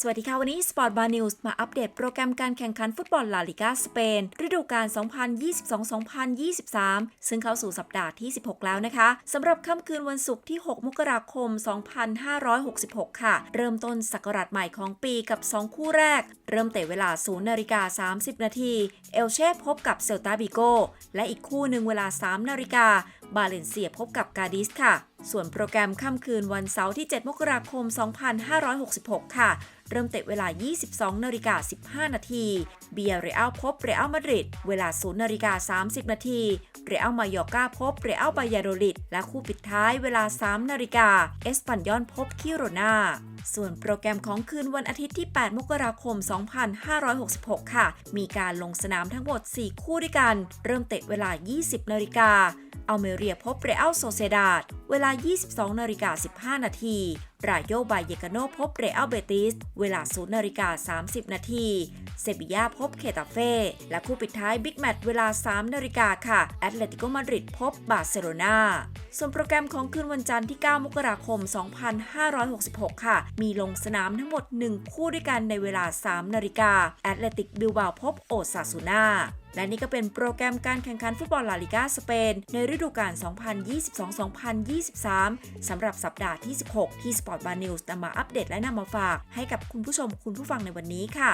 สวัสดีค่ะ วันนี้ Sport Bar News มาอัปเดตโปรแกรมการแข่งขันฟุตบอลลาลิกาสเปน ฤดูกาล 2022-2023 ซึ่งเข้าสู่สัปดาห์ที่ 16 แล้วนะคะสำหรับค่ำคืนวันศุกร์ที่ 6 มกราคม 2566 ค่ะ เริ่มต้นศักราชใหม่ของปีกับ 2 คู่แรก เริ่มเตะเวลา 0นาฬิกา30 นาที เอลเช่พบกับเซลตาบิโกและอีกคู่หนึ่งเวลา 3 นาฬิกาบาเลนเซียพบกับกาดิสค่ะ ส่วนโปรแกรมค่ำคืนวันเสาร์ที่ 7 มกราคม 2566 ค่ะ เริ่มเตะเวลา 22นาฬิกา15 นาที เบียเรอัลพบเรอัลมาดริด เวลา 0นาฬิกา30 นาที เรอัลมายอกาพบเรอัลบายาโดลิด และคู่ปิดท้ายเวลา 3 นาฬิกา เอสปันยอนพบคิโรนา ส่วนโปรแกรมของคืนวันอาทิตย์ที่ 8 มกราคม 2566 ค่ะ มีการลงสนามทั้งหมด 4 คู่ด้วยกัน เริ่มเตะเวลา 20นาฬิกา อัลเมเรียพบเรอัลโซเซดาดเวลา 22นาฬิกา15 นาที รายโยบายเยกาโนพบเรอัลเบติส เวลา 0นาฬิกา30 นาที เซบียาพบเคตาเฟ่ และคู่ปิดท้ายบิ๊กแมตช์เวลา 3 นาฬิกาค่ะ แอตเลติโกมาดริดพบบาร์เซโลนาส่วนโปรแกรมของคืนวันจันทร์ที่ 9 มกราคม 2566 ค่ะ มีลงสนามทั้งหมด 1 คู่ด้วยกันในเวลา 3 นาฬิกา แอตเลติกบิลบาพบโอซาซูนา และนี่ก็เป็นโปรแกรมการแข่งขันฟุตบอลลาลิกาสเปน ในฤดูกาล 2022-2023 สำหรับสัปดาห์ที่ 16 ที่ Sport Bar News นำมาอัปเดตและนำมาฝาก ให้กับคุณผู้ชมคุณผู้ฟังในวันนี้ค่ะ